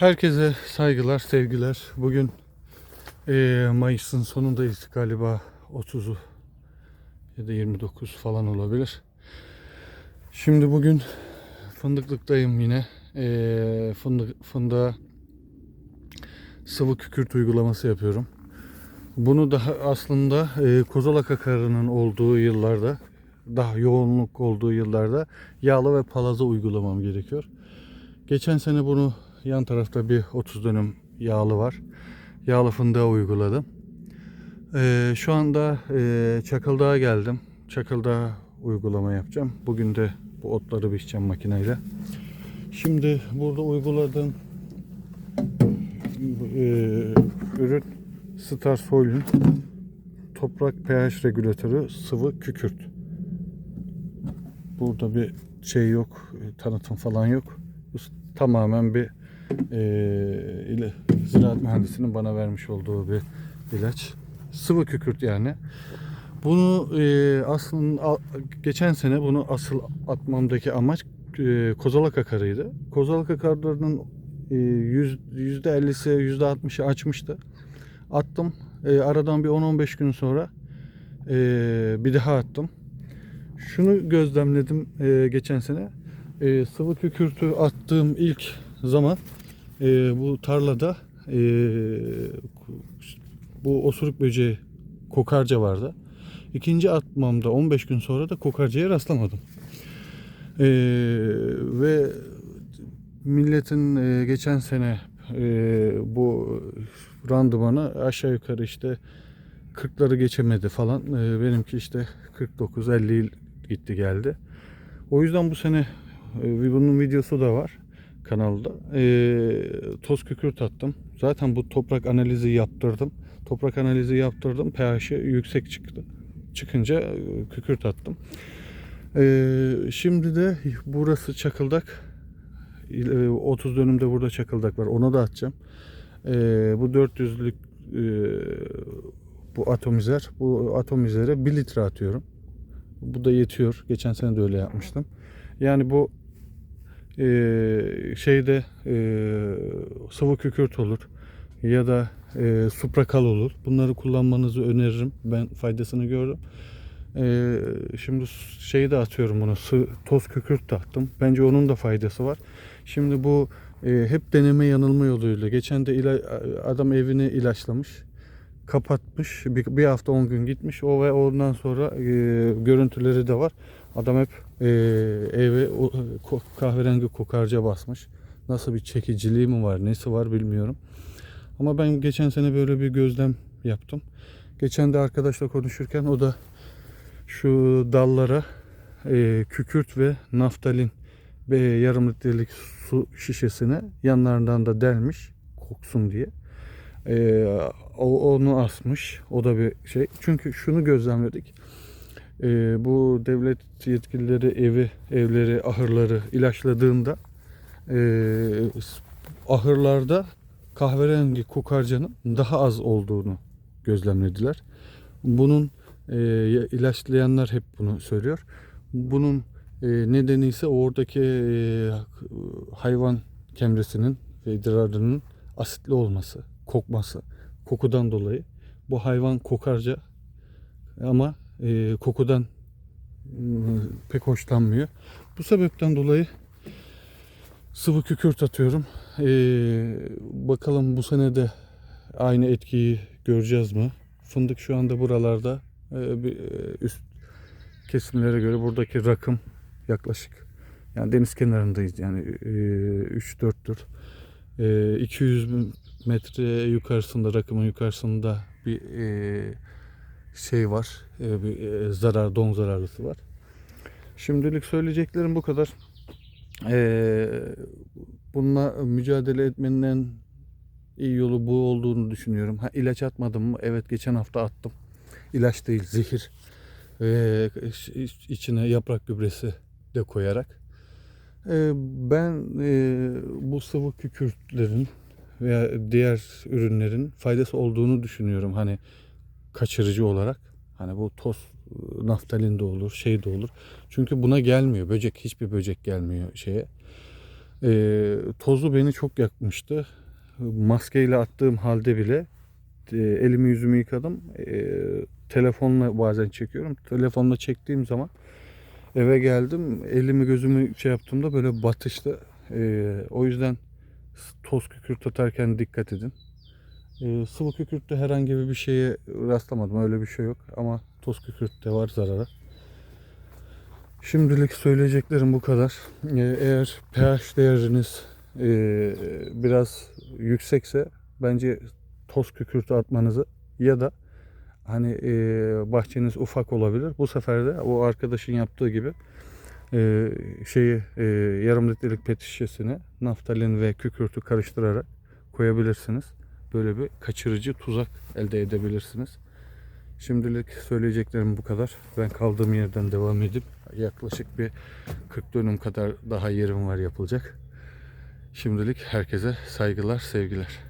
Herkese saygılar, sevgiler. Bugün eee, Mayıs'ın sonundayız galiba 30'u ya da 29 falan olabilir. Şimdi bugün fındıklıktayım yine. Eee fındık, fındığa sıvı kükürt uygulaması yapıyorum. Bunu daha aslında eee kozalak akarının olduğu yıllarda, daha yoğunluk olduğu yıllarda yağlı ve palaza uygulamam gerekiyor. Geçen sene bunu yan tarafta bir 30 dönüm yağlı var. Yağlı fındığa uyguladım. Ee, şu anda e, Çakıldağ'a geldim. Çakıldağ'a uygulama yapacağım. Bugün de bu otları biçeceğim makineyle. Şimdi burada uyguladığım e, ürün Star toprak pH regülatörü sıvı kükürt. Burada bir şey yok, e, tanıtım falan yok. Bu tamamen bir e, ile, ziraat mühendisinin bana vermiş olduğu bir ilaç. Sıvı kükürt yani. Bunu e, aslında geçen sene bunu asıl atmamdaki amaç e, kozalak akarıydı. Kozalak akarlarının e, yüz- yüzde 50'si yüzde 60'ı açmıştı. Attım. E, aradan bir 10-15 gün sonra e, bir daha attım. Şunu gözlemledim e, geçen sene. E, sıvı kükürtü attığım ilk zaman e, bu tarlada e, bu osuruk böceği kokarca vardı. İkinci atmamda 15 gün sonra da kokarcaya rastlamadım. E, ve milletin e, geçen sene e, bu randımanı aşağı yukarı işte 40'ları geçemedi falan. E, benimki işte 49-50 gitti geldi. O yüzden bu sene e, bunun videosu da var kanalda. E, toz kükürt attım. Zaten bu toprak analizi yaptırdım. Toprak analizi yaptırdım. pH'i yüksek çıktı. Çıkınca e, kükürt attım. E, şimdi de burası çakıldak. E, 30 dönümde burada çakıldak var. Ona da atacağım. E, bu 400'lük e, bu atomizer. Bu atomizere 1 litre atıyorum. Bu da yetiyor. Geçen sene de öyle yapmıştım. Yani bu e, şeyde e, sıvı kükürt olur ya da e, suprakal olur. Bunları kullanmanızı öneririm. Ben faydasını gördüm. E, şimdi şeyi de atıyorum bunu. Sı, toz kükürt de attım. Bence onun da faydası var. Şimdi bu e, hep deneme yanılma yoluyla. Geçen de ila, adam evini ilaçlamış kapatmış. Bir, bir hafta 10 gün gitmiş. O ve ondan sonra e, görüntüleri de var. Adam hep e, eve o, kahverengi kokarca basmış. Nasıl bir çekiciliği mi var, nesi var bilmiyorum. Ama ben geçen sene böyle bir gözlem yaptım. Geçen de arkadaşla konuşurken o da şu dallara e, kükürt ve naftalin ve yarım litrelik su şişesine yanlarından da delmiş koksun diye. Ee, o onu asmış. O da bir şey. Çünkü şunu gözlemledik. Ee, bu devlet yetkilileri evi, evleri, ahırları ilaçladığında ee, ahırlarda kahverengi kokarcanın daha az olduğunu gözlemlediler. Bunun ee, ilaçlayanlar hep bunu söylüyor. Bunun ee, nedeni ise oradaki ee, hayvan kemresinin ve idrarının asitli olması, kokması, kokudan dolayı. Bu hayvan kokarca ama e, kokudan mm, pek hoşlanmıyor. Bu sebepten dolayı sıvı kükürt atıyorum. E, bakalım bu sene de aynı etkiyi göreceğiz mi? Fındık şu anda buralarda e, bir, e, üst kesimlere göre buradaki rakım yaklaşık yani deniz kenarındayız yani e, 3-4'tür. E, 200 metre yukarısında rakımın yukarısında bir e, şey var. E, bir e, zarar don zararlısı var. Şimdilik söyleyeceklerim bu kadar. E, bununla mücadele etmenin en iyi yolu bu olduğunu düşünüyorum. Ha, ilaç atmadım mı? Evet geçen hafta attım. İlaç değil zehir. Ve içine yaprak gübresi de koyarak. E, ben e, bu sıvı kükürtlerin veya diğer ürünlerin faydası olduğunu düşünüyorum. Hani kaçırıcı olarak. Hani bu toz e, naftalin de olur, şey de olur. Çünkü buna gelmiyor. Böcek hiçbir böcek gelmiyor şeye. Ee, tozu beni çok yakmıştı. Maskeyle attığım halde bile e, elimi yüzümü yıkadım. Ee, telefonla bazen çekiyorum. Telefonla çektiğim zaman eve geldim. Elimi gözümü şey yaptığımda böyle batıştı. Ee, o yüzden toz kükürt atarken dikkat edin. Ee, sıvı kükürtte herhangi bir şeye rastlamadım. Öyle bir şey yok. Ama toz kükürtte var zararı. Şimdilik söyleyeceklerim bu kadar. Ee, eğer pH değeriniz e, biraz yüksekse bence toz kükürtü atmanızı ya da hani e, bahçeniz ufak olabilir. Bu sefer de o arkadaşın yaptığı gibi e, şeyi e, yarım litrelik pet şişesine naftalin ve kükürtü karıştırarak koyabilirsiniz. Böyle bir kaçırıcı tuzak elde edebilirsiniz. Şimdilik söyleyeceklerim bu kadar. Ben kaldığım yerden devam edip yaklaşık bir 40 dönüm kadar daha yerim var yapılacak. Şimdilik herkese saygılar, sevgiler.